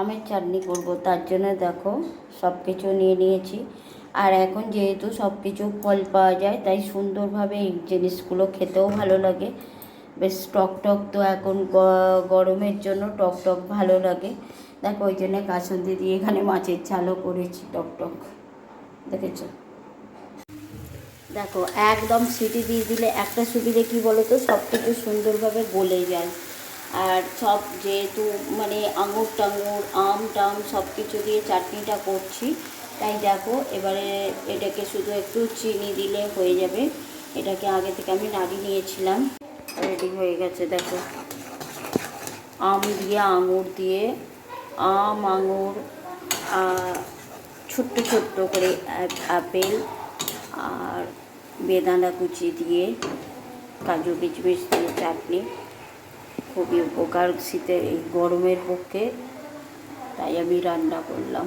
আমের চাটনি করব, তার জন্য দেখো সব কিছু নিয়ে নিয়েছি। আর এখন যেহেতু সব কিছু ফল পাওয়া যায়, তাই সুন্দরভাবে এই জিনিসগুলো খেতেও ভালো লাগে। বেশ টক টক তো এখন গরমের জন্য টক টক ভালো লাগে। দেখো ওই জন্য কাসন্দি দিয়ে এখানে মাছের ঝালও করেছি টক টক। দেখেছ? দেখো, একদম সিটি দিয়ে দিলে একটা সুবিধে কি বলো তো সব কিছু সুন্দরভাবে গলে যায়। সব যেহেতু মানে আঙুর টাঙুর, আম টাম সব কিছু দিয়ে চাটনিটা করছি। তাই দেখো, এবারে এটাকে শুধু একটু চিনি দিলে হয়ে যাবে। এটাকে আগে থেকে আমি নাড়িয়ে নিয়েছিলাম। রেডি হয়ে গেছে, দেখো। আম দিয়ে আঙুর দিয়ে, আম, আঙুর ছোট্ট ছোট্ট করে আপেল আর বেদানা কুচি দিয়ে, কাজু কিচমিচ দিয়ে চাটনি। খুবই উপকার শীতের এই গরমের পক্ষে তাই আমি রান্না করলাম।